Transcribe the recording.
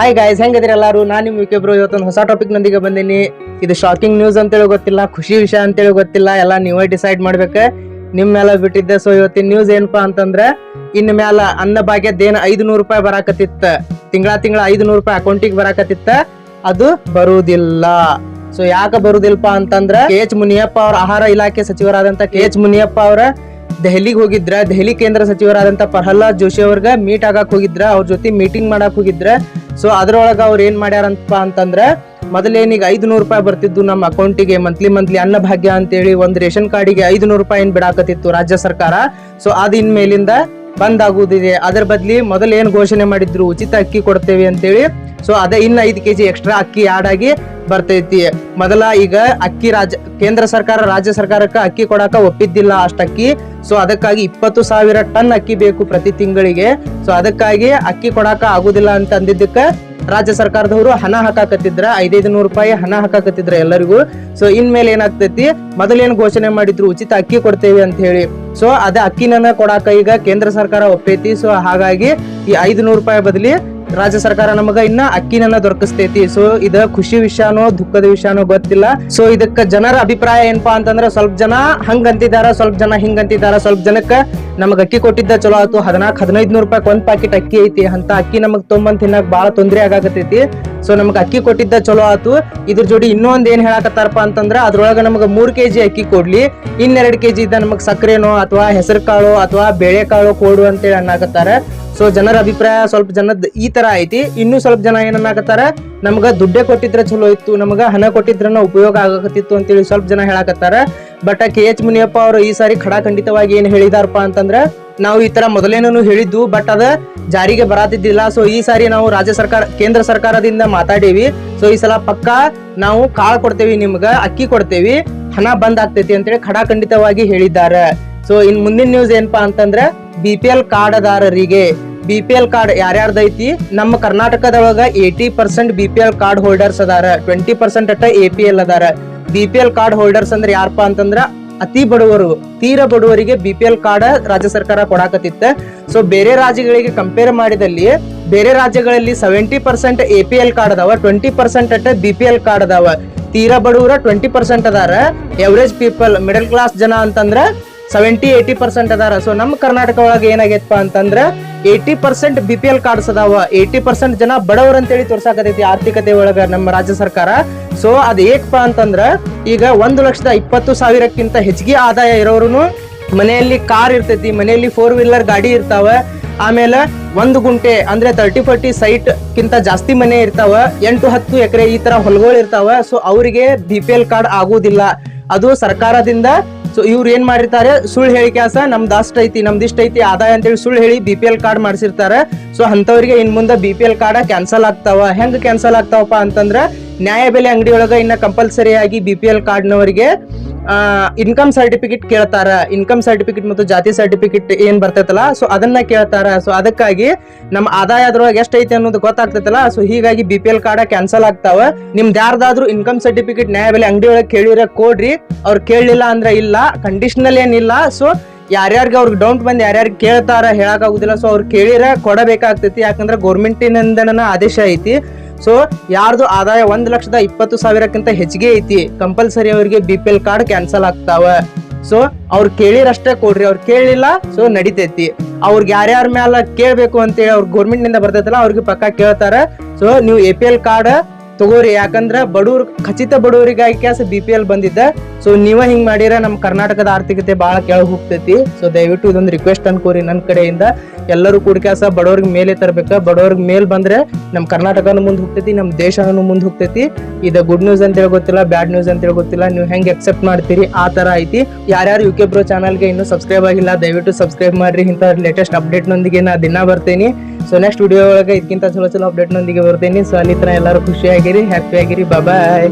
Hi guys ಹೆಂಗದಿರಿ ಎಲ್ಲರೂ? ನಾನು ನಿಮ್ಮ ಯುಕೆ ಬ್ರೋ, ಇವತ್ತೊಂದು ಹೊಸ ಟಾಪಿಕ್ ನೊಂದಿಗೆ ಬಂದೀನಿ. ಇದು ಶಾಕಿಂಗ್ ನ್ಯೂಸ್ ಅಂತೇಳಿ ಗೊತ್ತಿಲ್ಲ, ಖುಷಿ ವಿಷಯ ಅಂತೇಳಿ ಗೊತ್ತಿಲ್ಲ, ಎಲ್ಲ ನೀವೇ ಡಿಸೈಡ್ ಮಾಡ್ಬೇಕು. ನಿಮ್ ಮೇಲೆ ಬಿಟ್ಟಿದ್ದೆ ಸೊ ಇವತ್ತಿನ ನ್ಯೂಸ್ ಏನಪ್ಪಾ ಅಂತಂದ್ರೆ ಇನ್ನು ಮ್ಯಾಲ ಅನ್ನ ಭಾಗ್ಯದ ಏನ್ ಐದು ನೂರು ರೂಪಾಯಿ ಬರಾಕತ್ತಿತ್ತ. ತಿಂಗಳ ತಿಂಗಳ ಐದು ನೂರು ರೂಪಾಯಿ ಅಕೌಂಟಿಗೆ ಬರಾಕತ್ತಿತ್ತ. ಅದು ಬರುವುದಿಲ್ಲ ಸೊ ಯಾಕೆ ಬರುವುದಿಲ್ಲಪ್ಪ ಅಂತಂದ್ರೆ, ಕೆ ಎಚ್ ಮುನಿಯಪ್ಪ ಅವ್ರ ಆಹಾರ ಇಲಾಖೆ ಸಚಿವರಾದಂತ ಕೆ ಎಚ್ ಮುನಿಯಪ್ಪ ಅವರ ದೆಹಲಿಗೆ ಹೋಗಿದ್ರ, ದೆಹಲಿ ಕೇಂದ್ರ ಸಚಿವರಾದಂತ ಪ್ರಹ್ಲಾದ್ ಜೋಶಿ ಅವ್ರಗ ಮೀಟ್ ಆಗಕ್ ಹೋಗಿದ್ರ, ಅವ್ರ ಜೊತೆ ಮೀಟಿಂಗ್ ಮಾಡಕ್ ಹೋಗಿದ್ರ. ಸೊ ಅದ್ರೊಳಗ ಅವ್ರ ಏನ್ ಮಾಡ್ಯಾರಂತಪ್ಪ ಅಂತಂದ್ರ, ಮೊದಲೇನೀಗ ಐದು ನೂರು ರೂಪಾಯಿ ಬರ್ತಿದ್ದು ನಮ್ಮ ಅಕೌಂಟಿಗೆ ಮಂತ್ಲಿ ಮಂತ್ಲಿ ಅನ್ನ ಭಾಗ್ಯ ಅಂತೇಳಿ ಒಂದ್ ರೇಷನ್ ಕಾರ್ಡಿಗೆ ಐದು ನೂರು ರೂಪಾಯಿ ಏನ್ ಬಿಡಾಕತ್ತಿತ್ತು ರಾಜ್ಯ ಸರ್ಕಾರ. ಸೊ ಅದಿನ್ ಮೇಲಿಂದ ಬಂದ್ ಆಗುದಿದೆ. ಅದ್ರ ಬದ್ಲಿ ಮೊದಲೇನ್ ಘೋಷಣೆ ಮಾಡಿದ್ರು, ಉಚಿತ ಅಕ್ಕಿ ಕೊಡ್ತೇವೆ ಅಂತೇಳಿ ಸೊ ಅದೇ ಇನ್ನು ಐದು ಕೆಜಿ ಎಕ್ಸ್ಟ್ರಾ ಅಕ್ಕಿ ಆಡ್ ಆಗಿ ಬರ್ತೈತಿ. ಮೊದಲ ಈಗ ಅಕ್ಕಿ ರಾಜ್ಯ, ಕೇಂದ್ರ ಸರ್ಕಾರ, ರಾಜ್ಯ ಸರ್ಕಾರಕ್ಕೆ ಅಕ್ಕಿ ಕೊಡಾಕ ಒಪ್ಪಿದ್ದಿಲ್ಲ ಅಷ್ಟು ಅಕ್ಕಿ ಸೊ ಅದಕ್ಕಾಗಿ ಇಪ್ಪತ್ತು ಸಾವಿರ ಟನ್ ಅಕ್ಕಿ ಬೇಕು ಪ್ರತಿ ತಿಂಗಳಿಗೆ. ಸೊ ಅದಕ್ಕಾಗಿ ಅಕ್ಕಿ ಕೊಡಾಕ ಆಗುದಿಲ್ಲ ಅಂತ ಅಂದಿದ್ದಕ್ಕೆ ರಾಜ್ಯ ಸರ್ಕಾರದವರು ಹಣ ಹಾಕಾಕತ್ತಿದ್ರ ಐದೈದು ನೂರು ರೂಪಾಯಿ ಹಣ ಹಾಕಾಕತ್ತಿದ್ರ ಎಲ್ಲರಿಗೂ. ಸೊ ಇನ್ಮೇಲೆ ಏನಾಗ್ತೈತಿ, ಮೊದಲೇನು ಘೋಷಣೆ ಮಾಡಿದ್ರು ಉಚಿತ ಅಕ್ಕಿ ಕೊಡ್ತೇವೆ ಅಂತ ಹೇಳಿ. ಸೊ ಅದ ಅಕ್ಕಿನ ಕೊಡಾಕ ಈಗ ಕೇಂದ್ರ ಸರ್ಕಾರ ಒಪ್ಪೈತಿ ಸೊ ಹಾಗಾಗಿ ಈ ಐದು ನೂರು ರೂಪಾಯಿ ಬದಲಿ ರಾಜ್ಯ ಸರ್ಕಾರ ನಮಗ ಇನ್ನ ಅಕ್ಕಿನನ್ನ ದೊರಕಿಸ್ತೈತಿ. ಸೊ ಇದ ಖುಷಿ ವಿಷಯನೋ, ದುಃಖದ ವಿಷಯನೋ ಗೊತ್ತಿಲ್ಲ. ಸೊ ಇದಕ್ಕ ಜನರ ಅಭಿಪ್ರಾಯ ಏನಪ್ಪಾ ಅಂತಂದ್ರ ಸ್ವಲ್ಪ ಜನ ಹಂಗ ಅಂತಿದಾರ ಸ್ವಲ್ಪ ಜನ ಹಿಂಗ ಅಂತಿದಾರ ಸ್ವಲ್ಪ ಜನಕ್ಕ ನಮಗ್ ಅಕ್ಕಿ ಕೊಟ್ಟಿದ್ದ ಚಲೋ ಆಯ್ತು ಹದಿನಾಲ್ಕು ಹದಿನೈದು ನೂರು ರೂಪಾಯಿ ಒಂದ್ ಪ್ಯಾಕೆಟ್ ಅಕ್ಕಿ ಐತಿ. ಅಂತ ಅಕ್ಕಿ ನಮಗ್ ತೊಂಬಂದ್ ತಿನ್ನಕ್ ಬಾಳ ತೊಂದರೆ ಆಗಾಕತೈತಿ ಸೊ ನಮಗೆ ಅಕ್ಕಿ ಕೊಟ್ಟಿದ್ದ ಚಲೋ ಆತು. ಇದ್ರ ಜೋಡಿ ಇನ್ನೊಂದ್ ಏನ್ ಹೇಳಕತ್ತಾರಪ್ಪ ಅಂತಂದ್ರ, ಅದ್ರೊಳಗ ಮೂರು ಮೂರ್ ಕೆಜಿ ಅಕ್ಕಿ ಕೊಡ್ಲಿ. ಇನ್ನೆರಡ್ ಕೆಜಿ ಇದ್ದ ನಮಗ್ ಸಕ್ಕರೆನೋ ಅಥವಾ ಹೆಸರು ಕಾಳು ಅಥವಾ ಬೇಳೆ ಕಾಳು ಕೊಡು ಅಂತೇಳಿ ಅನ್ನಕತ್ತಾರ. ಸೊ ಜನರ ಅಭಿಪ್ರಾಯ ಸ್ವಲ್ಪ ಜನದ ಈ ತರ ಐತಿ. ಇನ್ನು ಸ್ವಲ್ಪ ಜನ ಏನನ್ನಾಕತ್ತಾರ ನಮ್ಗ ದುಡ್ಡೆ ಕೊಟ್ಟಿದ್ರೆ ಚಲೋ ಇತ್ತು, ನಮಗ ಹಣ ಕೊಟ್ಟಿದ್ರನ ಉಪಯೋಗ ಆಗಕತ್ತಿತ್ತು ಅಂತೇಳಿ ಸ್ವಲ್ಪ ಜನ ಹೇಳಕತ್ತಾರ. ಬಟ್ ಕೆ ಎಚ್ ಮುನಿಯಪ್ಪ ಅವರು ಈ ಸಾರಿ ಖಡಾಖಂಡಿತವಾಗಿ ಏನ್ ಹೇಳಿದಾರಪ್ಪ ಅಂತಂದ್ರ ನಾವು ಈ ತರ ಮೊದಲೇನೂ ಹೇಳಿದ್ದು ಬಟ್ ಅದ ಜಾರಿಗೆ ಬರಾತಿದ್ದಿಲ್ಲ ಸೊ ಈ ಸಾರಿ ನಾವು ರಾಜ್ಯ ಸರ್ಕಾರ, ಕೇಂದ್ರ ಸರ್ಕಾರದಿಂದ ಮಾತಾಡೇವಿ. ಸೊ ಈ ಸಲ ಪಕ್ಕಾ ನಾವು ಕಾಳು ಕೊಡ್ತೇವಿ ನಿಮ್ಗ, ಅಕ್ಕಿ ಕೊಡ್ತೇವಿ. ಹಣ ಬಂದ್ ಆಗ್ತೈತಿ ಅಂತೇಳಿ ಖಡಾಖಂಡಿತವಾಗಿ ಹೇಳಿದ್ದಾರೆ. ಸೊ ಇನ್ ಮುಂದಿನ ನ್ಯೂಸ್ ಏನಪ್ಪಾ ಅಂತಂದ್ರೆ ಬಿ ಪಿ ಎಲ್ ಕಾರ್ಡ್ದಾರರಿಗೆ ಬಿ ಪಿ ಎಲ್ ಕಾರ್ಡ್ ಯಾರ್ಯಾರ್ದೈತಿ? ನಮ್ಮ ಕರ್ನಾಟಕದೊಳಗ eighty percent B P L card holders ಅದಾರ. ಟ್ವೆಂಟಿ ಪರ್ಸೆಂಟ್ ಅಟ್ಟ ಎ ಪಿ ಎಲ್ ಅದಾರ. B P L card holders ಅಂದ್ರೆ ಯಾರಪ್ಪ ಅಂತಂದ್ರ ಅತಿ ಬಡವರು, ತೀರ ಬಡವರಿಗೆ ಬಿ ಪಿ ಎಲ್ ಕಾರ್ಡ್ ರಾಜ್ಯ ಸರ್ಕಾರ ಕೊಡಾಕತ್ತಿತ್ತ. ಸೊ ಬೇರೆ ರಾಜ್ಯಗಳಿಗೆ ಕಂಪೇರ್ ಮಾಡಿದಲ್ಲಿ ಬೇರೆ ರಾಜ್ಯಗಳಲ್ಲಿ seventy percent A P L card ಅದಾವ ಟ್ವೆಂಟಿ ಪರ್ಸೆಂಟ್ ಅಟ್ಟ ಬಿ ಪಿ ಎಲ್ ಕಾರ್ಡ್ ಅದಾವ. ತೀರ ಬಡವರ ಟ್ವೆಂಟಿ ಪರ್ಸೆಂಟ್ ಅದಾರ. ಎವರೇಜ್ ಪೀಪಲ್ ಮಿಡಲ್ ಕ್ಲಾಸ್ ಜನ ಅಂತಂದ್ರ ಸೆವೆಂಟಿ ಏಯ್ಟಿ ಪರ್ಸೆಂಟ್ ಅದಾರ. ಸೊ ನಮ್ಮ ಕರ್ನಾಟಕ ಒಳಗೆ ಏನಾಗೈತಪ್ಪ ಅಂತಂದ್ರ eighty percent B P L cards ಅದಾವ. ಏಟಿ ಪರ್ಸೆಂಟ್ ಜನ ಬಡವರು ಅಂತೇಳಿ ತೋರ್ಸಾಕತೈತಿ ಆರ್ಥಿಕತೆ ಒಳಗ ನಮ್ಮ ರಾಜ್ಯ ಸರ್ಕಾರ. ಸೊ ಅದ್ ಏಕಪ್ಪ ಅಂತಂದ್ರ ಈಗ ಒಂದು ಲಕ್ಷದ ಇಪ್ಪತ್ತು ಸಾವಿರಕ್ಕಿಂತ ಹೆಚ್ಚಿಗೆ ಆದಾಯ ಇರೋರು ಮನೆಯಲ್ಲಿ ಕಾರ್ ಇರ್ತೈತಿ, ಮನೆಯಲ್ಲಿ ಫೋರ್ ವೀಲರ್ ಗಾಡಿ ಇರ್ತಾವ. ಆಮೇಲೆ ಒಂದು ಗುಂಟೆ ಅಂದ್ರೆ ತರ್ಟಿ ಫೋರ್ಟಿ ಸೈಟ್ ಕಿಂತ ಜಾಸ್ತಿ ಮನೆ ಇರ್ತಾವ. ಎಂಟು ಹತ್ತು ಎಕರೆ ಈ ತರ ಹೊಲಗಳು ಇರ್ತಾವ. ಸೊ ಅವರಿಗೆ ಬಿ ಪಿ ಎಲ್ ಕಾರ್ಡ್ ಆಗುವುದಿಲ್ಲ ಅದು ಸರ್ಕಾರದಿಂದ ಸೊ ಇವ್ರು ಏನ್ ಮಾಡಿರ್ತಾರೆ? ಸುಳ್ಳು ಹೇಳಿ ಕೆಲಸ, ನಮ್ದು ಅಷ್ಟ ಐತಿ, ನಮ್ದು ಇಷ್ಟ ಐತಿ, ಆದಾಯ ಅಂತೇಳಿ ಸುಳ್ಳು ಹೇಳಿ ಬಿ ಪಿ ಎಲ್ ಕಾರ್ಡ್ ಮಾಡಿಸಿರ್ತಾರೆ. ಸೊ ಅಂತವ್ರಿಗೆ ಇನ್ ಮುಂದೆ B P L card cancel ಆಗ್ತಾವ. ಹೆಂಗ್ ಕ್ಯಾನ್ಸಲ್ ಆಗ್ತಾವಪ್ಪ ಅಂತಂದ್ರೆ, ನ್ಯಾಯಬೆಲೆ ಅಂಗಡಿ ಒಳಗ ಇನ್ನ ಕಂಪಲ್ಸರಿ ಆಗಿ ಬಿ ಪಿ ಎಲ್ ಕಾರ್ಡ್ನವರಿಗೆ ಇನ್ಕಮ್ ಸರ್ಟಿಫಿಕೇಟ್ ಕೇಳ್ತಾರ. ಇನ್ಕಮ್ ಸರ್ಟಿಫಿಕೇಟ್ ಮತ್ತು ಜಾತಿ ಸರ್ಟಿಫಿಕೇಟ್ ಏನ್ ಬರ್ತೈತಲ್ಲ ಸೊ ಅದನ್ನ ಕೇಳ್ತಾರ. ಸೊ ಅದಕ್ಕಾಗಿ ನಮ್ಮ ಆದಾಯ ಅದ್ರೊಳಗೆ ಎಷ್ಟೈತಿ ಅನ್ನೋದು ಗೊತ್ತಾಗ್ತೈತಲ್ಲ ಸೊ ಹೀಗಾಗಿ B P L card cancel ಆಗ್ತಾವ. ನಿಮ್ದು ಯಾರ್ದಾದ್ರೂ ಇನ್ಕಮ್ ಸರ್ಟಿಫಿಕೇಟ್ ನ್ಯಾಯಬೆಲೆ ಅಂಗಡಿ ಒಳಗೆ ಕೇಳಿರ ಕೊಡ್ರಿ. ಅವ್ರು ಕೇಳಲಿಲ್ಲ ಅಂದ್ರೆ ಇಲ್ಲ ಕಂಡೀಷನಲ್ ಏನಿಲ್ಲ ಸೊ ಯಾರ್ಯಾರಿಗೆ ಅವ್ರಿಗೆ ಡೌಟ್ ಬಂದು ಯಾರ್ಯಾರಿಗೆ ಕೇಳ್ತಾರ ಹೇಳಕ್ ಆಗುದಿಲ್ಲ ಸೊ ಅವ್ರು ಕೇಳಿರ ಕೊಡಬೇಕಾಗ್ತೈತಿ. ಯಾಕಂದ್ರೆ ಗೌರ್ಮೆಂಟಿನಿಂದನ ಆದೇಶ ಐತಿ. ಸೊ ಯಾರ್ದು ಆದಾಯ ಒಂದ್ ಲಕ್ಷದ ಇಪ್ಪತ್ತು ಸಾವಿರಕ್ಕಿಂತ ಹೆಚ್ಚಿಗೆ ಐತಿ ಕಂಪಲ್ಸರಿ ಅವರಿಗೆ B P L card cancel ಆಗ್ತಾವ. ಸೊ ಅವ್ರು ಕೇಳಿರಷ್ಟೇ ಕೊಡ್ರಿ, ಅವ್ರು ಕೇಳಿಲ್ಲ ಸೊ ನಡಿತೈತಿ. ಅವ್ರಿಗೆ ಯಾರ್ಯಾರ ಮ್ಯಾಲ ಕೇಳ್ಬೇಕು ಅಂತೇಳಿ ಅವ್ರ ಗೌರ್ಮೆಂಟ್ನಿಂದ ಬರ್ತೈತಲ್ಲ, ಅವ್ರಿಗೆ ಪಕ್ಕ ಕೇಳ್ತಾರ. ಸೊ ನೀವು ಎ ಪಿ ಎಲ್ ಕಾರ್ಡ್ ತಗೋರಿ, ಯಾಕಂದ್ರ ಬಡವ್ರ ಖಚಿತ ಬಡವರಿಗಾಗಿ ಕೆಲಸ ಬಿ ಪಿ ಎಲ್ ಬಂದಿದ್ದ. ಸೊ ನೀವ ಹಿಂಗ್ ಮಾಡಿರ, ನಮ್ ಕರ್ನಾಟಕದ ಆರ್ಥಿಕತೆ ಬಹಳ ಕೆಳಗೆ ಹೋಗ್ತೈತಿ. ಸೊ ದಯವಿಟ್ಟು ಇದೊಂದು ರಿಕ್ವೆಸ್ಟ್ ಅನ್ಕೋರಿ ನನ್ನ ಕಡೆಯಿಂದ. ಎಲ್ಲರೂ ಕೂಡ ಕ್ಯಾಸ ಬಡವ್ರಿಗೆ ಮೇಲೆ ತರ್ಬೇಕ. ಬಡವ್ರಿಗೆ ಮೇಲ್ ಬಂದ್ರೆ ನಮ್ ಕರ್ನಾಟಕನು ಮುಂದೆ ಹೋಗ್ತೈತಿ, ನಮ್ ದೇಶನೂ ಮುಂದೆ ಹೋಗ್ತೈತಿ. ಇದು ಗುಡ್ ನ್ಯೂಸ್ ಅಂತ ಹೇಳಿ ಗೊತ್ತಿಲ್ಲ ಬ್ಯಾಡ್ ನ್ಯೂಸ್ ಅಂತ ಹೇಳಿ ಗೊತ್ತಿಲ್ಲ ನೀವು ಹೆಂಗ್ ಅಕ್ಸೆಪ್ಟ್ ಮಾಡ್ತೀರಿ, ಆ ತರ ಐತಿ. ಯಾರ್ಯಾರು ಯು ಬ್ರೋ ಚಾನಲ್ಗೆ ಇನ್ನೂ ಸಬ್ಸ್ಕ್ರೈಬ್ ಆಗಿಲ್ಲ, ದಯವಿಟ್ಟು ಸಬ್ಸ್ಕ್ರೈಬ್ ಮಾಡ್ರಿ. ಇಂಥ ಲೇಟೆಸ್ಟ್ ಅಪ್ಡೇಟ್ ನೊಂದಿಗೆ ನಾ ದಿನ ಬರ್ತೀನಿ. ಸೊ ನೆಕ್ಸ್ಟ್ ವಿಡಿಯೋ ಒಳಗೆ ಇದಕ್ಕಿಂತ ಚಲೋ ಚಲೋ ಅಪ್ಡೇಟ್ ನೊಂದಿಗೆ ಬರ್ತೀನಿ. ಸೊ ಅಲ್ಲಿ ಎಲ್ಲರೂ ಖುಷಿಯಾಗಿರಿ ಹ್ಯಾಪಿ ಆಗಿರಿ ಬಾಯ್